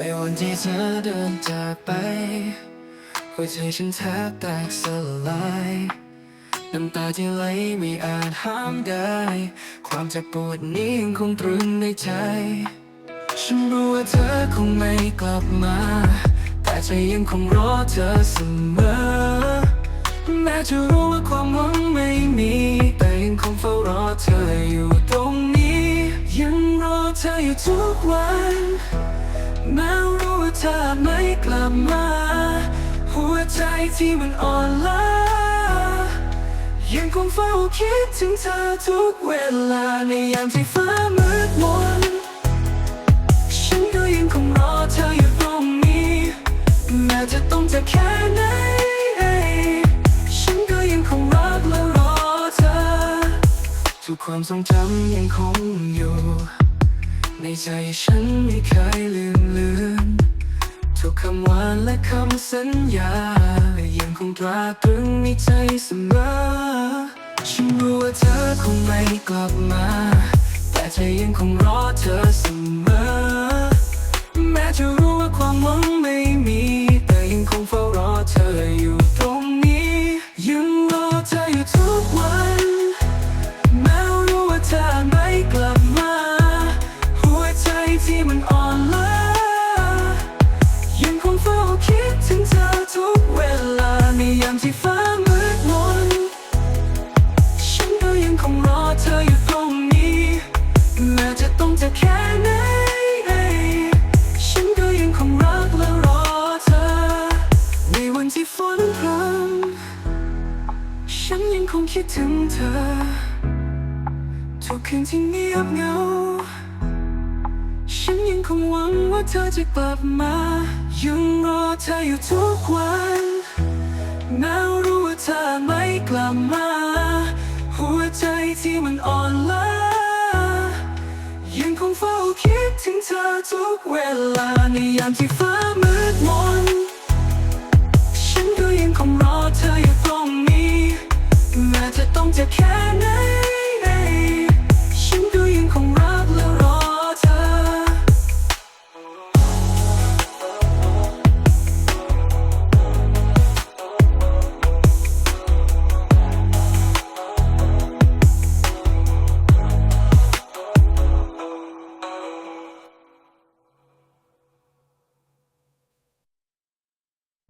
ไม่วันที่เธอเดินจากไปหัวใจฉันแทบแตกสลายน้ำตาที่ไหลไม่อาจห้ามได้ ความเจ็บปวดนี้ยังคงตรึงในใจ ฉันรู้ว่าเธอคงไม่กลับมา แต่ใจยังคงรอเธอเสมอ แม้จะรู้ว่าความหวังไม่มี แต่ยังคงเฝ้ารอเธออยู่ตรงนี้ ยังรอเธออยู่ทุกวัน แม้รู้ว่าเธอไม่กลับมา หัวใจที่มันอ่อนล้ายังคงเฝ้าคิดถึงเธอทุกเวลาในยามที่ฟ้ามืดมนฉันก็ยังคงรอเธออยู่ตรงนี้แม้จะต้องเจ็บแค่ไหนฉันก็ยังคงรักและรอเธอ ทุกความทรงจำยังคงอยู่ ในใจฉันไม่เคยลืม คำหวานและคำสัญญา ยังคงตราตรึงในใจเสมอ ฉันรู้ว่าเธอคงไม่กลับมา แต่ใจยังคงรอเธอเสมอ คิดถึงเธอทุกเวลาในยามที่ฟ้ามืดมน ฉันก็ยังคงรอเธออยู่ตรงนี้ แม้จะต้องเจอแค่ไหน ฉันก็ยังคงรักและรอเธอ ในวันที่ฝนพรำฉันยังคงคิดถึงเธอ ทุกคืนที่เงียบเหงาฉันยัง คงหวังว่าเธอจะกลับมา ยังรอเธออยู่ทุกวันแม้รู้ว่าเธอไม่กลับมา หัวใจที่มันอ่อนล้ายังคงเฝ้าคิดถึงเธอทุกเวลาในยามที่ฟ้ามืดมนฉันก็ยังคงรอเธออยู่ตรงนี้แม้จะต้องเจ็บแค่